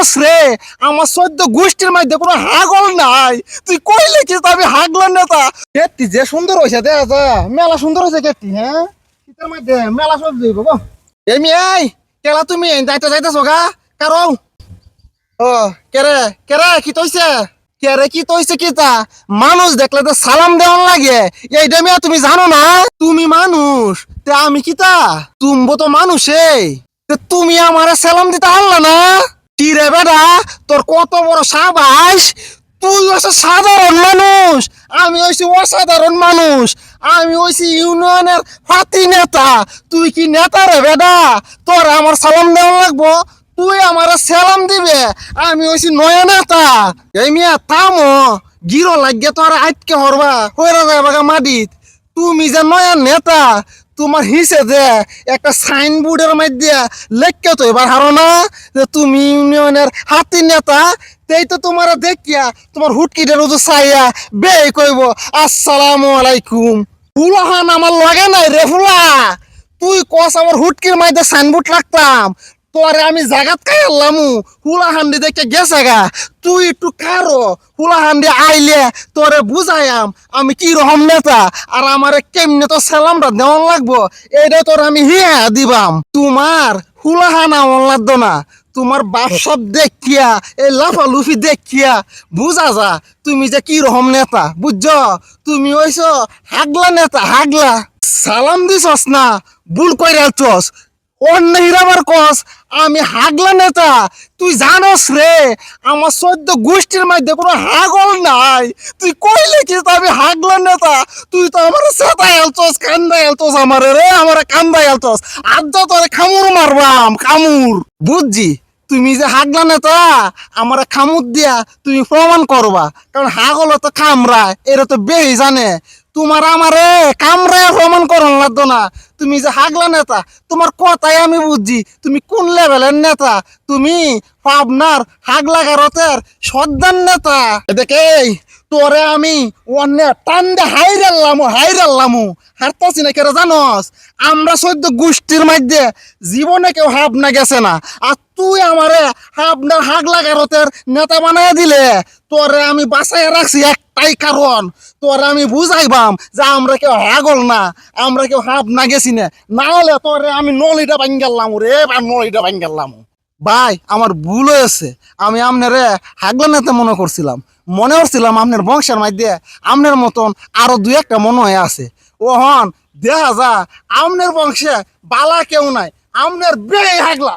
জানোস রে, আমার সদ্য গোষ্ঠীর মধ্যে কোনো হাগল নাই। তুই কইলে কি আমি হাগলার নেতা? কেটি যে সুন্দর হয়েছে দেখা মেলা সুন্দর হয়েছে কেটি হ্যাঁ? শীতের মধ্যে মেলা সব দিব এমি এই, কেলা তুমি? যাইতে, যাইতেছো গা? কারও? ও কেরে কেরে কি তৈছে? কেরে কি তৈছে কি তা? মানুষ দেখলে তো সালাম দেওয়ার লাগে। এই মিয়া, তুমি জানো না? তুমি মানুষ। তে আমি কি তা? তুমবো তো মানুষই তে তুমি আমারে সালাম দিতে পারলা না? কি রে বেটা? তোর কত বড় সাবাস? তুই হচ্ছে সাধারণ মানুষ। আমি হইছি অসাধারণ মানুষ। আমি হইছি ইউনিয়নের ফাতি নেতা। তুই কি নেতা রে বেটা? তোর আমার সালাম দেওয়া লাগবো? তুই আমার সালাম দিবে। আমি হইছি নয়া নেতা। এই মিয়া, থামো। গিরো লাগিয়ে তোর আটকে হরবা হইরা যায় বাগা মাটিত। তুমি যে নয়া নেতা তোমার হিসে যে একটা সাইনবোর্ডের মধ্যে লেখকে তো এবার হারো না, যে তুমি ইউনিয়নের হাতি নেতা, তেই তো তোমার দেখিয়া তোমার হুটকিটার উজু চাইয়া বে কইব, আসসালামু আলাইকুম। ফুলাহান আমার লাগে নাই রে ফুলা। তুই কস আমার হুটকির মধ্যে সাইনবোর্ড রাখতাম তোরে আমি জাগাত খাই আল্লামু। হুলা হান্ডি দেখে গেছে গা। তুই একটু কারও। হুলা হান্ডি আইলে তোরে বুঝাইয়াম আমি কি রকম নেতা। আর আমারে কেমনে তো সালামটা দেওয়ান লাগবো, এইটা তোর আমি হিয়া দিবাম। তোমার হুলা হানা অন লাগতো না। তোমার বাপ সব দেখিয়া, এই লাফালুফি দেখিয়া বুঝা যা, তুমি যে কি রকম নেতা, বুঝছ? তুমি হইছ হাগলা নেতা, হাগলা। সালাম দিছস না, ভুল কইরালছস অন্য হিরাবার কস, আমি হাগলা নেতা, তুই জানোস রে, আমার সদ্য গোষ্ঠীর মধ্যে কোনো হাগল নাই। তুই কইলে কি আমি হাগলা নেতা? তুই তো আমার সেতা এলতোস, কান্দা এলতোস আমার রে, আমার কান্দা আলতোস আজ তোরে খামুর মারবাম খামুর বুঝছি? তুমি যে হাগলা তো আমার খামুদ দিয়া তুমি প্রমাণ করবা। কারণ হাগল তো খামরা এরা তো বেহি জানে। তোমার আমারে কামরা প্রমাণ করন লাগতো না। তুমি যে হাগলা নেতা, তোমার কথাই আমি বুঝছি। তুমি কোন লেভেলের নেতা? তুমি পাবনার হাগলা গারতের সর্দার নেতা। দেখে তোরে আমি অন্য টান দে হাইরাল্লামু হাইরাল্লামু। হারতাছি না কেরা, জানস? আমরা সদ্য গোষ্ঠীর মধ্যে জীবনে কেউ হাব না গেছে না। আর তুই আমারে হাবনার হাগলা গারতের নেতা বানায় দিলে, তোরে আমি বাসায় রাখছি একটাই কারণ। তোরে আমি বুঝাইবাম যে আমরা কেউ হাগল না, আমরা কেউ হাব না গেছি না। না হলে তোরে আমি নলিটা ভাঙ গেলাম রে, বা নলিটা ভাঙ গেলাম ভাই, আমার ভুল হয়েছে। আমি আপনারে হাগলা নেতা মনে করছিলাম। মনে হচ্ছিলাম আপনার বংশের মধ্যে আপনার মতন আরও দু একটা মনে হয়ে আছে। ও হন দেখা যা আমনের বংশে বালা কেউ নাই আমনের বেড়ে হাগলা।